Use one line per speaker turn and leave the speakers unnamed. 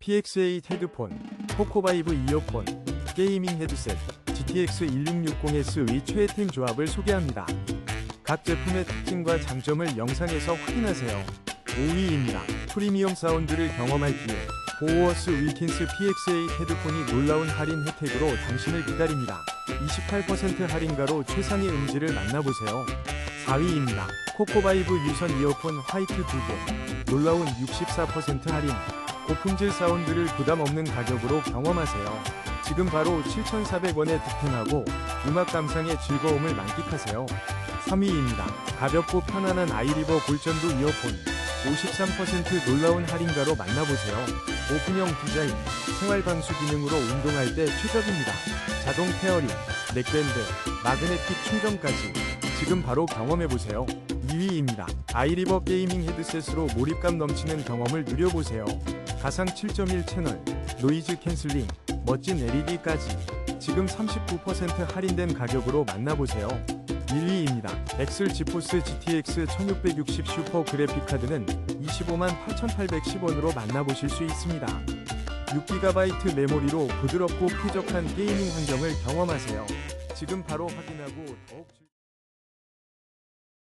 PX8 헤드폰, 포코바이브 이어폰, 게이밍 헤드셋, GTX 1660S의 최애템 조합을 소개합니다. 각 제품의 특징과 장점을 영상에서 확인하세요. 5위입니다. 프리미엄 사운드를 경험하기에 보어스 윌킨스 PX8 헤드폰이 놀라운 할인 혜택으로 당신을 기다립니다. 28% 할인가로 최상의 음질을 만나보세요. 4위입니다. 코코바이브 유선 이어폰 화이트 2개 놀라운 64% 할인 고품질 사운드를 부담 없는 가격으로 경험하세요. 지금 바로 7,400원에 득템하고 음악 감상의 즐거움을 만끽하세요. 3위입니다. 가볍고 편안한 아이리버 골전도 이어폰 53% 놀라운 할인가로 만나보세요. 오픈형 디자인, 생활 방수 기능으로 운동할 때 최적입니다. 자동 페어링, 넥밴드, 마그네틱 충전까지 지금 바로 경험해보세요. 2위입니다. 아이리버 게이밍 헤드셋으로 몰입감 넘치는 경험을 누려보세요. 가상 7.1 채널, 노이즈 캔슬링, 멋진 LED까지 지금 39% 할인된 가격으로 만나보세요. 1위입니다. 엑슬 지포스 GTX 1660 슈퍼 그래픽 카드는 25만 8,810원으로 만나보실 수 있습니다. 6GB 메모리로 부드럽고 쾌적한 게이밍 환경을 경험하세요. 지금 바로 확인하고 더욱 즐...